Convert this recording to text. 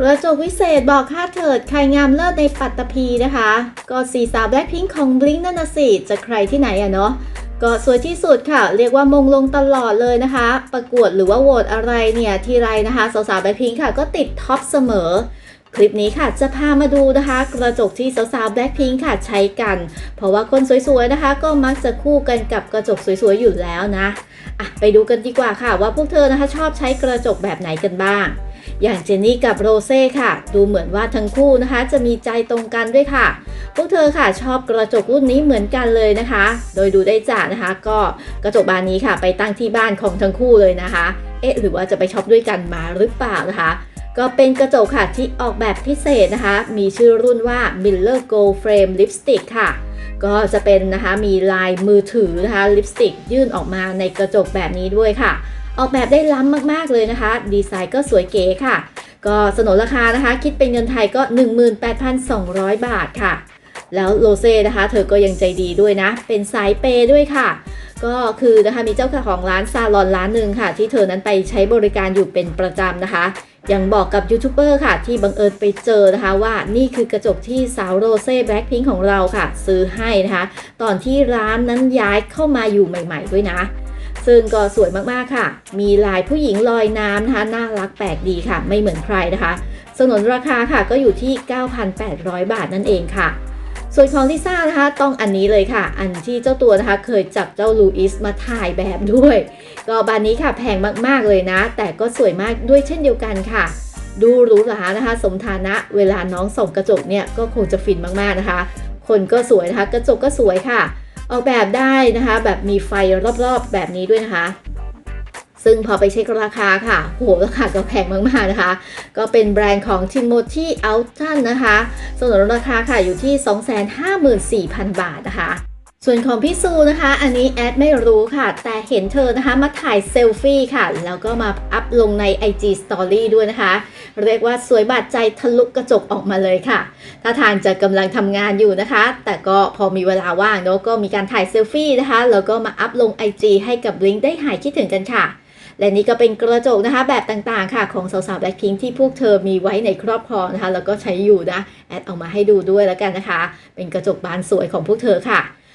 กระจกวิเศษบอกค่าเถิดใครงามเลิศในปัตตภีนะคะ ก็สีสาวแบล็คพิงค์ของบลิงนั่นนะสิ จะใครที่ไหนอะเนาะก็สวยที่สุดค่ะ เรียกว่ามงลงตลอดเลยนะคะ ประกวดหรือว่าโหวตอะไรเนี่ย ทีไรนะคะ สาวๆแบล็คพิงค์ค่ะก็ติดท็อปเสมอ คลิปนี้ค่ะจะพามาดูนะคะ กระจกที่สาวๆแบล็คพิงค์ค่ะใช้กัน เพราะว่าคนสวยๆนะคะ ก็มักจะคู่กันกับกระจกสวยๆอยู่แล้วนะอะไปดูกันดีกว่าค่ะ ว่าพวกเธอนะคะชอบใช้กระจกแบบไหนกันบ้าง อย่างเจนนี่กับโรเซ่ค่ะ ดูเหมือนว่าทั้งคู่นะคะ จะมีใจตรงกันด้วยค่ะ พวกเธอค่ะชอบกระจกรุ่นนี้เหมือนกันเลยนะคะ โดยดูได้จากนะคะ ก็กระจกบานนี้ค่ะ ไปตั้งที่บ้านของทั้งคู่เลยนะคะ เอ๊ะหรือว่าจะไปช็อปด้วยกันมาหรือเปล่านะคะก็เป็นกระจกค่ะที่ออกแบบพิเศษนะคะ มีชื่อรุ่นว่า Miller Gold Frame Lipstick ค่ะ ก็จะเป็นนะคะมีลายมือถือนะคะลิปสติกยื่นออกมาในกระจกแบบนี้ด้วยค่ะ ออกแบบได้ล้ำมากๆเลยนะคะ ดีไซน์ก็สวยเก๋ค่ะ ก็สนนราคานะคะ คิดเป็นเงินไทยก็ 18,200 บาทค่ะ แล้วโรเซ่นะคะ เธอก็ยังใจดีด้วยนะ เป็นสายเปย์ด้วยค่ะ ก็คือนะคะมีเจ้าของร้านซาลอนร้านหนึ่งค่ะ ที่เธอนั้นไปใช้บริการอยู่เป็นประจำนะคะยังบอกกับยูทูบเบอร์ค่ะ ที่บังเอิญไปเจอนะคะว่านี่คือกระจกที่สาวโรเซ่แบล็คพิงของเราค่ะ ซื้อให้นะคะ ตอนที่ร้านนั้นย้ายเข้ามาอยู่ใหม่ ๆ ด้วยนะ ซึ่งก็สวยมากๆค่ะ มีลายผู้หญิงลอยน้ำนะคะน่ารักแปลกดีค่ะ ไม่เหมือนใครนะคะสนนราคาค่ะก็อยู่ที่ 9,800 บาทนั่นเองค่ะ ส่วนของลิซ่านะคะต้องอันนี้เลยค่ะ อันที่เจ้าตัวนะคะเคยจับเจ้าลูอิสมาถ่ายแบบด้วย ก็บานนี้ค่ะแพงมากๆเลยนะ แต่ก็สวยมากด้วยเช่นเดียวกันค่ะ ดูหรูหรานะคะ สมฐานะเวลาน้องส่องกระจกเนี่ยก็คงจะฟินมากๆนะคะ คนก็สวยนะคะ กระจกก็สวยค่ะ ออกแบบได้นะคะ แบบมีไฟรอบๆแบบนี้ด้วยนะคะ ซึ่งพอไปเช็คราคาค่ะโหราคาก็แพงมากๆนะคะ ก็เป็นแบรนด์ของ Timothy Alton นะคะส่วนราคาค่ะอยู่ที่ 254,000 บาทนะคะ ส่วนของพี่ซูนะคะ อันนี้แอดไม่รู้ค่ะ แต่เห็นเธอนะคะมาถ่ายเซลฟี่ค่ะ แล้วก็มาอัพลงใน IG Story ด้วยนะคะ เรียกว่าสวยบาดใจทะลุกระจกออกมาเลยค่ะถ้าทางจะกำลังทำงานอยู่นะคะ แต่ก็พอมีเวลาว่างเนอะก็มีการถ่ายเซลฟี่นะคะ แล้วก็มาอัพลง IG ให้กับลิงก์ได้หายคิดถึงกันค่ะ และนี่ก็เป็นกระจกนะคะแบบต่างๆค่ะ ของสาวๆแบล็คพิงที่พวกเธอมีไว้ในครอบครองนะคะ แล้วก็ใช้อยู่นะแอดเอามาให้ดูด้วยแล้วกันนะคะ เป็นกระจกบานสวยของพวกเธอค่ะ